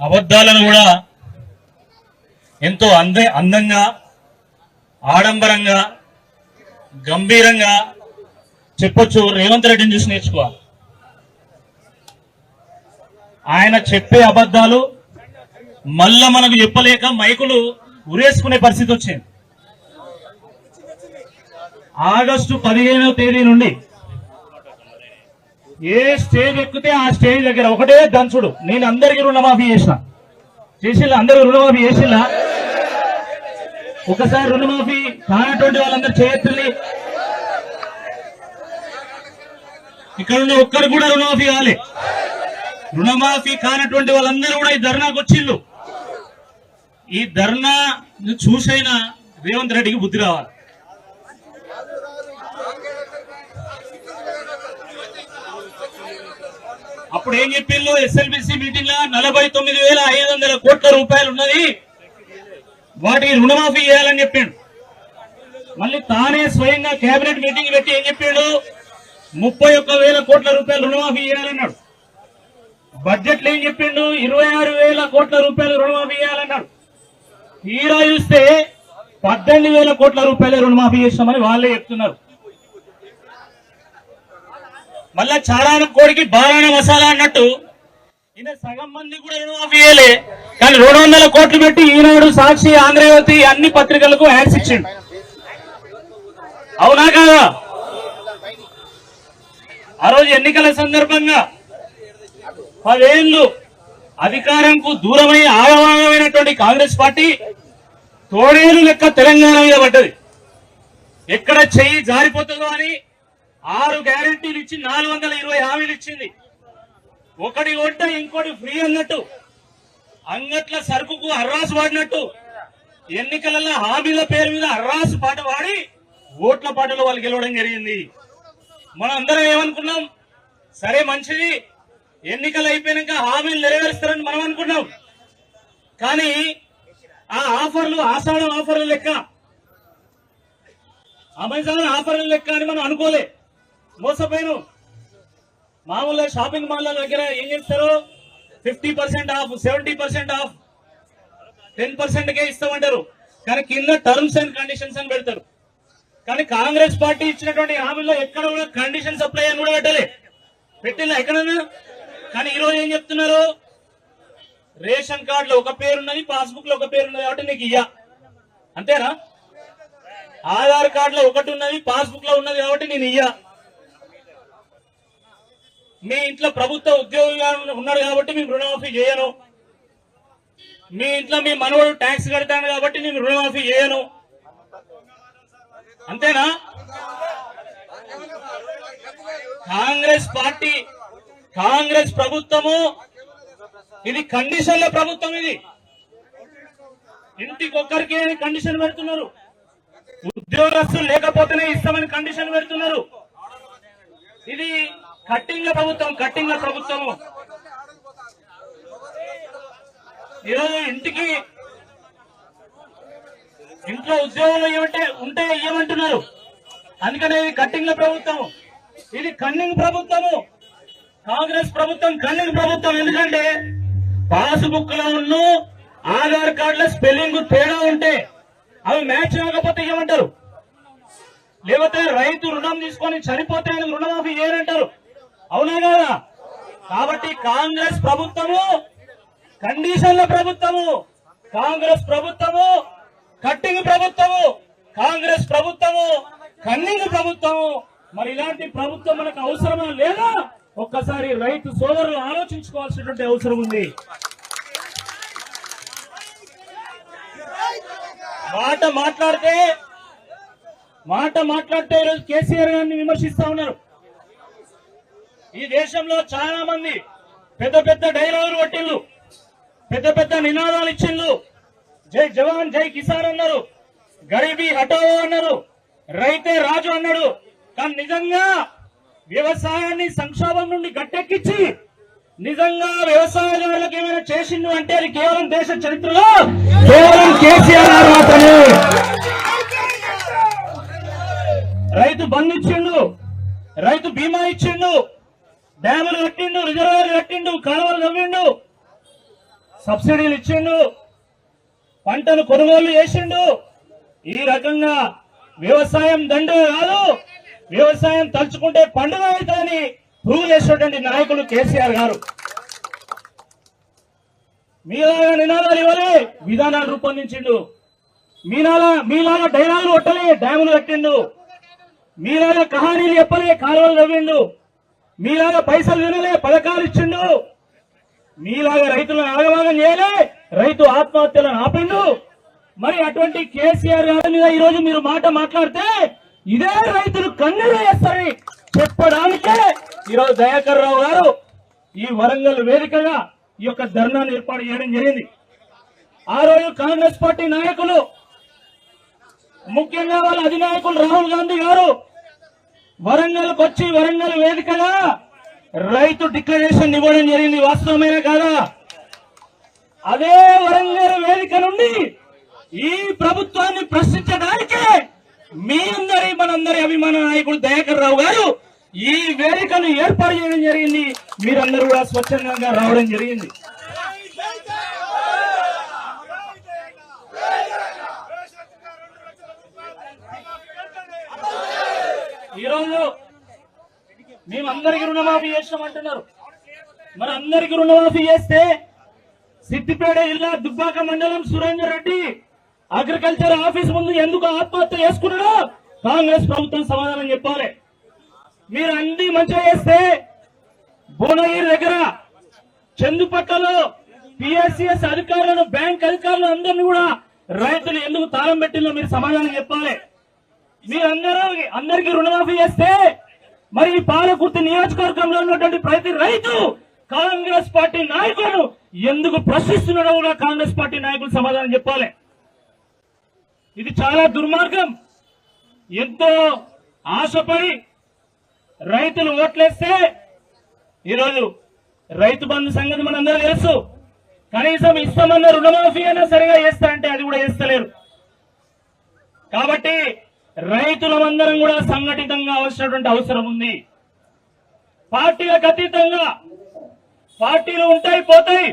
అబద్ధాలను కూడా ఎంతో అంద అందంగా ఆడంబరంగా గంభీరంగా చెప్పొచ్చు. రేవంత్ రెడ్డిని చూసి నేర్చుకోవాలి ఆయన చెప్పే అబద్ధాలు మళ్ళా మనకు చెప్పలేక మైకులు ఉరేసుకునే పరిస్థితి వచ్చింది. ఆగస్టు పదిహేనవ తేదీ నుండి ఏ స్టేజ్ ఎక్కితే ఆ స్టేజ్ దగ్గర ఒకటే దంచుడు నేను అందరికి రుణమాఫీ చేసిన. చేసిల్లా? అందరూ రుణమాఫీ చేసిల్లా? ఒకసారి రుణమాఫీ కానటువంటి వాళ్ళందరూ చేయొద్దండి ఇక్కడ ఉన్న ఒక్కరు కూడా రుణమాఫీ కాలే. రుణమాఫీ కానటువంటి వాళ్ళందరూ కూడా ఈ ధర్నాకు వచ్చిళ్ళు. ఈ ధర్నా చూసైనా రేవంత్ రెడ్డికి బుద్ధి రావాలి. అప్పుడు ఏం చెప్పిండ్రు ఎస్ఎల్బిసి మీటింగ్లో నలభై తొమ్మిది వేల ఐదు వందల కోట్ల రూపాయలు ఉన్నది. వాటికి రుణమాఫీ చేయాలని చెప్పిండు. మళ్ళీ తానే స్వయంగా కేబినెట్ మీటింగ్ పెట్టి ఏం చెప్పిండు? ముప్పై ఒక్క వేల కోట్ల రూపాయలు రుణమాఫీ చేయాలన్నాడు. బడ్జెట్లో ఏం చెప్పిండు? ఇరవై ఆరు వేల కోట్ల రూపాయలు రుణమాఫీ చేయాలన్నాడు. తీరా చూస్తే పద్దెనిమిది వేల కోట్ల రూపాయలు రుణమాఫీ చేస్తామని వాళ్ళే చెప్తున్నారు. మళ్ళా చాలా కోడికి బారాన మసాలా అన్నట్టు. ఈయన సగం మంది కూడా రుణమాఫీ కానీ రెండు వందల కోట్లు పెట్టి ఈనాడు సాక్షి ఆంధ్రజ్యోతి అన్ని పత్రికలకు యాడ్స్ ఇచ్చిండు. అవునా కాదా? ఆ రోజు ఎన్నికల సందర్భంగా పదేళ్ళు అధికారంకు దూరమై ఆగమాగమైనటువంటి కాంగ్రెస్ పార్టీ తోడేలు లెక్క తెలంగాణ మీద పడ్డది. ఎక్కడ చెయ్యి జారిపోతుందో అని ఆరు గ్యారెంటీలు ఇచ్చి నాలుగు వందల ఇరవై హామీలు ఇచ్చింది. ఒకటి కొంట ఇంకోటి ఫ్రీ అన్నట్టు. అంగట్ల సరుకుకు అర్రాసు వాడినట్టు. ఎన్నికలలో హామీల పేరు మీద అర్రాసు పాట పాడి ఓట్ల పాటలో వాళ్ళు గెలవడం జరిగింది. మనం అందరం ఏమనుకున్నాం? సరే మంచిది. ఎన్నికలు అయిపోయినాక హామీలు నెరవేరుస్తారని మనం అనుకున్నాం. కానీ ఆ ఆఫర్లు ఆషాఢం ఆఫర్లు లెక్క. అమెజాన్ ఆఫర్లు లెక్క అని మనం అనుకోలే. మోసపోయాను మామూలుగా షాపింగ్ మాల్ దగ్గర ఏం చేస్తారు? Fifty percent off seventy percent off ten percent కే ఇస్తామంటారు. కానీ కింద టర్మ్స్ అండ్ కండిషన్స్ అని పెడతారు. కానీ కాంగ్రెస్ పార్టీ ఇచ్చినటువంటి హామీలో ఎక్కడ కూడా కండిషన్ సప్లై అని కూడా పెట్టలే. పెట్టిందా ఎక్కడన్నా? కానీ ఈ రోజు ఏం చెప్తున్నారు? రేషన్ కార్డులో ఒక పేరున్నది పాస్బుక్లో ఒక పేరు ఉన్నది కాబట్టి నీకు ఇయ్య. అంతేనా? ఆధార్ కార్డులో ఒకటి ఉన్నది పాస్బుక్లో ఉన్నది కాబట్టి నేను ఇయ్య. మీ ఇంట్లో ప్రభుత్వ ఉద్యోగిగా ఉన్నాడు కాబట్టి మేము రుణమాఫీ చేయను. మీ ఇంట్లో మీ మనవడు ట్యాక్స్ కడతాను కాబట్టి నేను రుణమాఫీ చేయను. అంతేనా? కాంగ్రెస్ పార్టీ కాంగ్రెస్ ప్రభుత్వము ఇది కండిషన్ల ప్రభుత్వం ఇది. ఇంటికొక్కరికి కండిషన్ పెడుతున్నారు? ఉద్యోగస్తులు లేకపోతేనే ఇస్తామని కండిషన్ పెడుతున్నారు. ఇది కట్టింగ్ల ప్రభుత్వం కట్టింగ్ల ప్రభుత్వము. ఈరోజు ఇంటికి ఇంట్లో ఉద్యోగాలు ఏమంటే ఉంటే ఏమంటున్నారు అందుకనే ఇది కట్టింగ్ల ప్రభుత్వం ఇది కన్నింగ్ ప్రభుత్వము. కాంగ్రెస్ ప్రభుత్వం కన్నింగ్ ప్రభుత్వం. ఎందుకంటే పాస్బుక్లో ఉన్న ఆధార్ కార్డుల స్పెల్లింగ్ తేడా ఉంటే అవి మ్యాచ్ అవ్వకపోతే ఏమంటారు లేకపోతే రైతు రుణం తీసుకొని చనిపోతే ఆయనకు రుణమాఫీ చేయనంటారు. అవునా కదా? కాబట్టి కాంగ్రెస్ ప్రభుత్వము కండిషన్ల ప్రభుత్వము కాంగ్రెస్ ప్రభుత్వము కట్టింగ్ ప్రభుత్వము కాంగ్రెస్ ప్రభుత్వము కన్నింగ్ ప్రభుత్వము. మరి ఇలాంటి ప్రభుత్వం మనకు అవసరమా లేదా? ఒక్కసారి రైతు సోదరులు ఆలోచించుకోవాల్సినటువంటి అవసరం ఉంది. మాట మాట్లాడితే మాట మాట్లాడితే ఈరోజు కేసీఆర్ గారిని విమర్శిస్తా ఉన్నారు. ఈ దేశంలో చాలా మంది పెద్ద పెద్ద డైలాగులు కొట్టిళ్ళు పెద్ద పెద్ద నినాదాలు ఇచ్చిండ్రు జై జవాన్ జై కిసాన్ అన్నారు. గరీబీ హటో అన్నారు. రైతే రాజు అన్నాడు. కానీ నిజంగా వ్యవసాయాన్ని సంక్షోభం నుండి గట్టెక్కించి నిజంగా వ్యవసాయదారులకు ఏమైనా చేసిండు అంటే అది కేవలం దేశ చరిత్రలో? కేవలం కేసీఆర్ మాత్రమే. రైతు బంధు ఇచ్చిండు. రైతు బీమా ఇచ్చిండు. డ్యాములు కట్టిండు రిజర్వాయర్లు కట్టిండు కాలువలు తవ్విండు సబ్సిడీలు ఇచ్చిండు పంటను కొనుగోలు చేసిండు. ఈ రకంగా వ్యవసాయం దండు కాదు వ్యవసాయం తలుచుకుంటే పండుగ అవుతుందని ప్రూవ్ చేసినటువంటి నాయకులు కేసీఆర్ గారు. మీలాగా నినాదాలు ఇవ్వలే విధానాలు రూపొందించిండు. మీలాగా మీలాగా డైలాగులు కొట్టలే డ్యాములు కట్టిండు. మీలాగా కహానీలు చెప్పలే కాలువలు నవ్విండు మీలాగా పైసలు వినలే పథకాలు ఇచ్చిండు. మీలాగా రైతులను ఆగమాగం చేయలే రైతు ఆత్మహత్యలను ఆపిండు. మరి అటువంటి కేసీఆర్ గారి మీద ఈ రోజు మీరు మాట మాట్లాడితే ఇదే రైతులు కన్నీరు వేస్తారని చెప్పడానికే ఈరోజు దయాకర్ రావు గారు ఈ వరంగల్ వేదికగా ఈ యొక్క ధర్నాను ఏర్పాటు చేయడం జరిగింది. ఆ రోజు కాంగ్రెస్ పార్టీ నాయకులు ముఖ్యంగా వాళ్ళ అధినాయకులు రాహుల్ గాంధీ గారు వరంగల్ వచ్చి వరంగల్ వేదికగా రైతు డిక్లరేషన్ ఇవ్వడం జరిగింది వాస్తవమేనా కాదా? అదే వరంగల్ వేదిక నుండి ఈ ప్రభుత్వాన్ని ప్రశ్నించడానికే మీ అందరి మనందరి అభిమాన నాయకుడు దయాకర్ రావు గారు ఈ వేదికను ఏర్పాటు చేయడం జరిగింది. మీరందరూ కూడా స్వచ్ఛందంగా రావడం జరిగింది. ఈరోజు మేమందరికి రుణమాఫీ చేసినామంటున్నారు మరి అందరికి రుణమాఫీ చేస్తే సిద్దిపేట జిల్లా దుబ్బాక మండలం సురేందర్ రెడ్డి అగ్రికల్చర్ ఆఫీస్ ముందు ఎందుకు ఆత్మహత్య చేసుకున్నాడో కాంగ్రెస్ ప్రభుత్వం సమాధానం చెప్పాలి. మీరు అన్ని మంచిగా చేస్తే భువనగిరి దగ్గర చందుపట్టలో పిఎస్సిఎస్ అధికారులను బ్యాంక్ అధికారులు అందరినీ కూడా రైతులు ఎందుకు తాళం పెట్టిందో మీరు సమాధానం చెప్పాలి. మీరందరూ అందరికీ రుణమాఫీ చేస్తే మరి పాలకుర్తి నియోజకవర్గంలో ఉన్నటువంటి ప్రతి రైతు కాంగ్రెస్ పార్టీ నాయకులను ఎందుకు ప్రశ్నిస్తున్నాడో కూడా కాంగ్రెస్ పార్టీ నాయకులు సమాధానం చెప్పాలి. ఇది చాలా దుర్మార్గం. ఎంతో ఆశపడి రైతులు ఓట్లేస్తే ఈరోజు రైతు బంధు సంగతి మనందరూ తెలుసు. కనీసం ఇస్తామన్న రుణమాఫీ అయినా సరిగా చేస్తా అంటే అది కూడా చేస్తలేరు. కాబట్టి రైతులమందరం కూడా సంఘటితంగా అవసరమైనటువంటి అవసరం ఉంది. పార్టీలకు అతీతంగా పార్టీలు ఉంటాయి పోతాయి.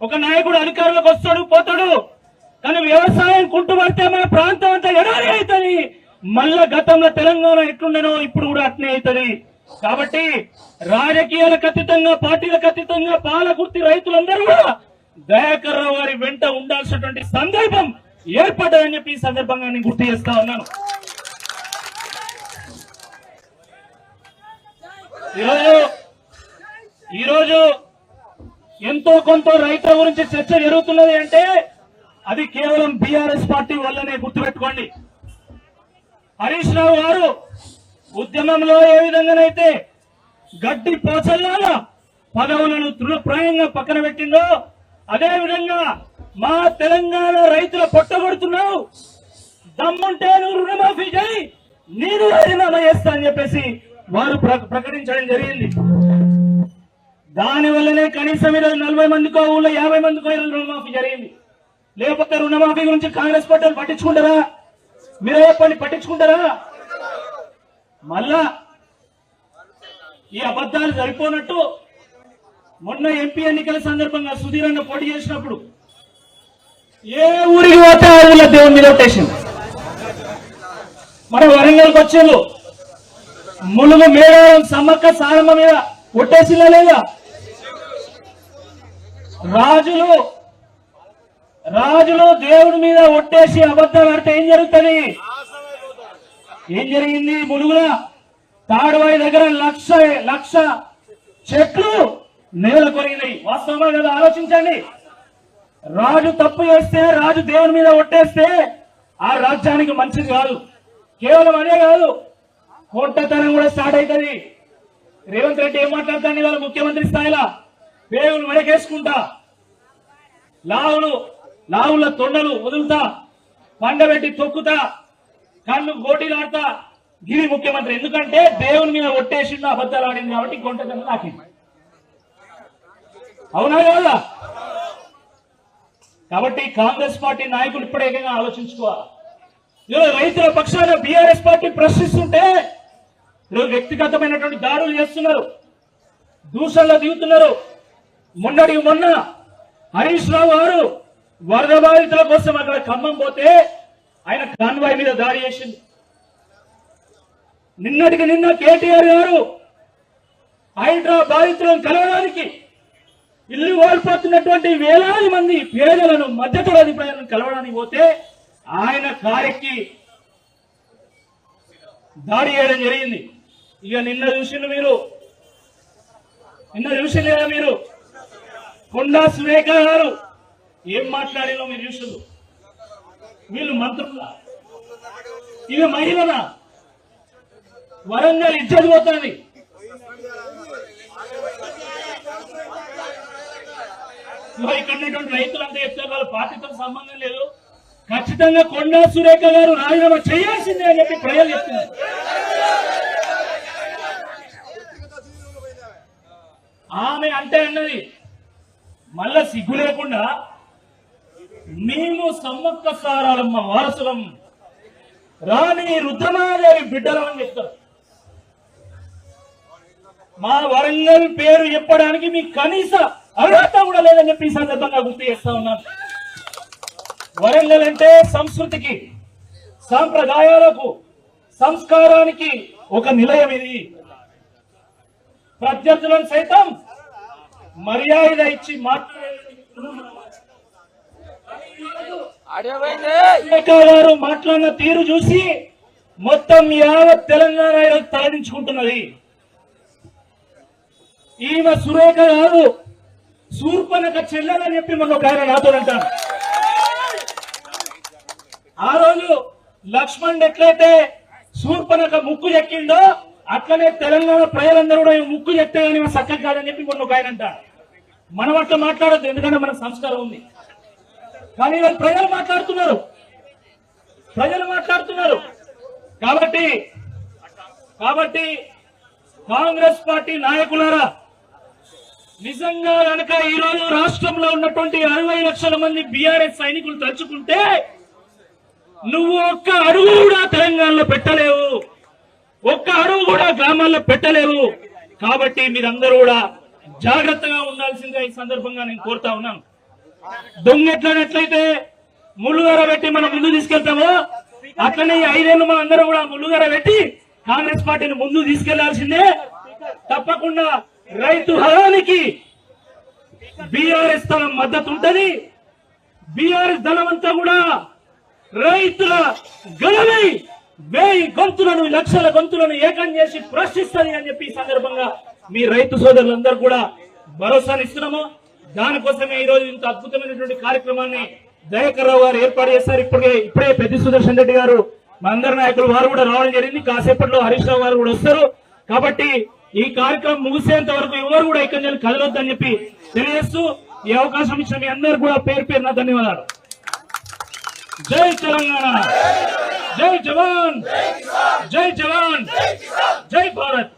ఒక నాయకుడు అధికారంలోకి వస్తాడు పోతాడు. కానీ వ్యవసాయం కుంటుపడితే మన ప్రాంతం అంతా ఎడారి అవుతుంది. మళ్ళా గతంలో తెలంగాణ ఎట్లుండేనో ఇప్పుడు కూడా అట్నే అవుతుంది. కాబట్టి రాజకీయాలకు అతీతంగా పార్టీలకు అతీతంగా పాలకుర్తి రైతులందరూ కూడా దయాకర్ రావు గారి వెంట ఉండాల్సినటువంటి సందర్భం ఏర్పడ్డదని చెప్పి ఈ సందర్భంగా నేను గుర్తు చేస్తా ఉన్నాను. ఈరోజు ఈరోజు ఎంతో కొంత రైతుల గురించి చర్చ జరుగుతున్నది అంటే అది కేవలం బీఆర్ఎస్ పార్టీ వల్లనే గుర్తుపెట్టుకోండి. హరీష్ రావు గారు ఉద్యమంలో ఏ విధంగానైతే గడ్డి పోచల్లాగా పదవులను తృణప్రాయంగా పక్కన పెట్టిందో అదే విధంగా మా తెలంగాణ రైతుల పొట్టగొడుతున్నావు దమ్ముంటే నువ్వు రుణమాఫీ చేయి నేను రాజీనామా చేస్తా అని చెప్పేసి వారు ప్రకటించడం జరిగింది. దాని వల్లనే కనీసం ఈరోజు నలభై మందికో ఊళ్ళో యాభై మందికో ఈరోజు రుణమాఫీ జరిగింది. లేకపోతే రుణమాఫీ గురించి కాంగ్రెస్ పార్టీ పట్టించుకుంటారా? మీరే చెప్పండి పట్టించుకుంటారా? మళ్ళా ఈ అబద్ధాలు సరిపోనట్టు మొన్న ఎంపీ ఎన్నికల సందర్భంగా సుధీర్ అన్న పోటీ చేసినప్పుడు ఏ ఊరికి పోతే ఆ ఊళ్ళో దేవుని మీద మన వరంగల్కి వచ్చేళ్ళు ములుగు మేడారం సమ్మక్క సారమ్మ మీద ఒట్టేసిందా లేదా? రాజులు రాజులు దేవుడి మీద ఒట్టేసి అబద్ధాలు అంటే ఏం జరుగుతుంది? ఏం జరిగింది? ములుగుల తాడువాయి దగ్గర లక్ష లక్ష చెట్లు నేల కొరిగినాయి. వాస్తవమా కదా ఆలోచించండి. రాజు తప్పు చేస్తే రాజు దేవుని మీద ఒట్టేస్తే ఆ రాజ్యానికి మంచిది కాదు. కేవలం అదే కాదు కొంటతనం కూడా స్టార్ట్ అవుతుంది రేవంత్ రెడ్డి ఏం మాట్లాడతాను ఇవాళ ముఖ్యమంత్రి స్థాయిలో? పేగులు మడకేసుకుంటా లావులు లావుల తొండలు వదులుతా. పండబెట్టి తొక్కుతా. కళ్ళు గోటీలాడతా. గిరి ముఖ్యమంత్రి. ఎందుకంటే దేవుని మీద ఒట్టేసిండు అబద్ధాలు ఆడింది కాబట్టి కొంటతనం నాకింది. అవునా కదా? కాబట్టి కాంగ్రెస్ పార్టీ నాయకులు ఇప్పుడే ఏకంగా ఆలోచించుకోవాలి. రైతుల పక్షాన బీఆర్ఎస్ పార్టీ ప్రశ్నిస్తుంటే నువ్వు వ్యక్తిగతమైనటువంటి దాడులు చేస్తున్నారు. దూషణలో దిగుతున్నారు. మొన్నటి మొన్న హరీష్ రావు గారు వరద బాధితుల కోసం అక్కడ ఖమ్మం పోతే ఆయన కాన్వాయ్ మీద దాడి చేసింది. నిన్నటికి నిన్న కేటీఆర్ గారు హైడ్రా బాధితులను కలవడానికి ఇల్లు కోల్పోతున్నటువంటి వేలాది మంది పేదలను మధ్యతరగతి ప్రజలను కలవడానికి పోతే ఆయన కారెక్కి దాడి చేయడం జరిగింది. ఇక నిన్న చూసిండు మీరు. నిన్న చూసింది కదా మీరు. కొండా సురేఖ గారు ఏం మాట్లాడినో మీరు చూసిండు వీళ్ళు మంత్రుల. ఇవి మహిళనా వరంగల్ ఇజ్జత్ పోతుంది. ఇక్కడ ఉన్నటువంటి రైతులంతా చెప్తారు వాళ్ళ పార్టీతో సంబంధం లేదు. ఖచ్చితంగా కొండా సురేఖ గారు రాజీనామా చేయాల్సిందే అని చెప్పి ప్రజలు చెప్తున్నారు. ఆమె అంటే అన్నది? మళ్ళా సిగ్గు లేకుండా మేము సమ్మక్క సారాలమ్మ వారసులం. రాణి రుద్రమాదేవి బిడ్డలం అని చెప్తారు. మా వరంగల్ పేరు చెప్పడానికి మీకు కనీస అర్హత కూడా లేదని చెప్పి ఈ సందర్భంగా గుర్తు చేస్తా ఉన్నాను. వరంగల్ అంటే సంస్కృతికి సాంప్రదాయాలకు సంస్కారానికి ఒక నిలయం ఇది. ప్రత్యర్థులను సైతం మర్యాద ఇచ్చి మాట్లాడే ఆడియో పోయింది సురేఖ గారు మాట్లాడిన తీరు చూసి మొత్తం యావత్ తెలంగాణ ఈరోజు తలదించుకుంటున్నది. ఈమె సురేఖ గారు శూర్పనక చెల్లెలని చెప్పి మొన్న ఒక ఆయన నాతో అంటాను ఆ రోజు లక్ష్మణ్ ఎట్లయితే శూర్పనక ముక్కు చెక్కిండో అట్లనే తెలంగాణ ప్రజలందరూ కూడా ముక్కు చెప్తే కానీ సక్కగా కాదని చెప్పి మొన్న ఒక ఆయన అంటారు మనం అట్లా మాట్లాడద్దు ఎందుకంటే మన సంస్కారం ఉంది. కానీ ప్రజలు మాట్లాడుతున్నారు. ప్రజలు మాట్లాడుతున్నారు. కాబట్టి కాబట్టి కాంగ్రెస్ పార్టీ నాయకులారా నిజంగా కనుక ఈరోజు రాష్ట్రంలో ఉన్నటువంటి అరవై లక్షల మంది బీఆర్ఎస్ సైనికులు తలుచుకుంటే నువ్వు ఒక్క అడుగు కూడా తెలంగాణలో పెట్టలేవు. ఒక్క అడుగు కూడా గ్రామాల్లో పెట్టలేవు. కాబట్టి మీరందరూ కూడా జాగ్రత్తగా ఉండాల్సిందిగా ఈ సందర్భంగా నేను కోరుతా ఉన్నాను. దొంగ ఎట్లనట్లయితే ముళ్ళుగర పెట్టి మనం ముందు తీసుకెళ్తామో అట్లనే ఈ ఐదేళ్ళు మనం అందరం కూడా ముళ్ళుగర పెట్టి కాంగ్రెస్ పార్టీని ముందు తీసుకెళ్ళాల్సిందే. తప్పకుండా రైతు హయానికి బీఆర్ఎస్ తన మద్దతు ఉంటది. బీఆర్ఎస్ దళం అంతా కూడా రైతుల గలమై వేయి గొంతులను లక్షల గొంతులను ఏకం చేసి ప్రశ్నిస్తుంది అని చెప్పి ఈ సందర్భంగా మీ రైతు సోదరులందరూ కూడా భరోసానిస్తున్నాము. దానికోసమే ఈ రోజు ఇంత అద్భుతమైనటువంటి కార్యక్రమాన్ని దయాకర్రావు గారు ఏర్పాటు చేశారు. ఇప్పటికే ఇప్పుడే పెద్ద సుదర్శన్ రెడ్డి గారు మా అందరి నాయకులు వారు కూడా రావడం జరిగింది. కాసేపట్లో హరీష్ రావు గారు కూడా వస్తారు. కాబట్టి ఈ కార్యక్రమం ముగిసేంత వరకు ఎవరు కూడా ఇక్కడ నేను కదలొద్దని చెప్పి తెలియజేస్తూ ఈ అవకాశం ఇచ్చిన మీ అందరు కూడా పేరు పేరున ధన్యవాదాలు. జై తెలంగాణ! జై జవాన్ జై జవాన్ జై భారత్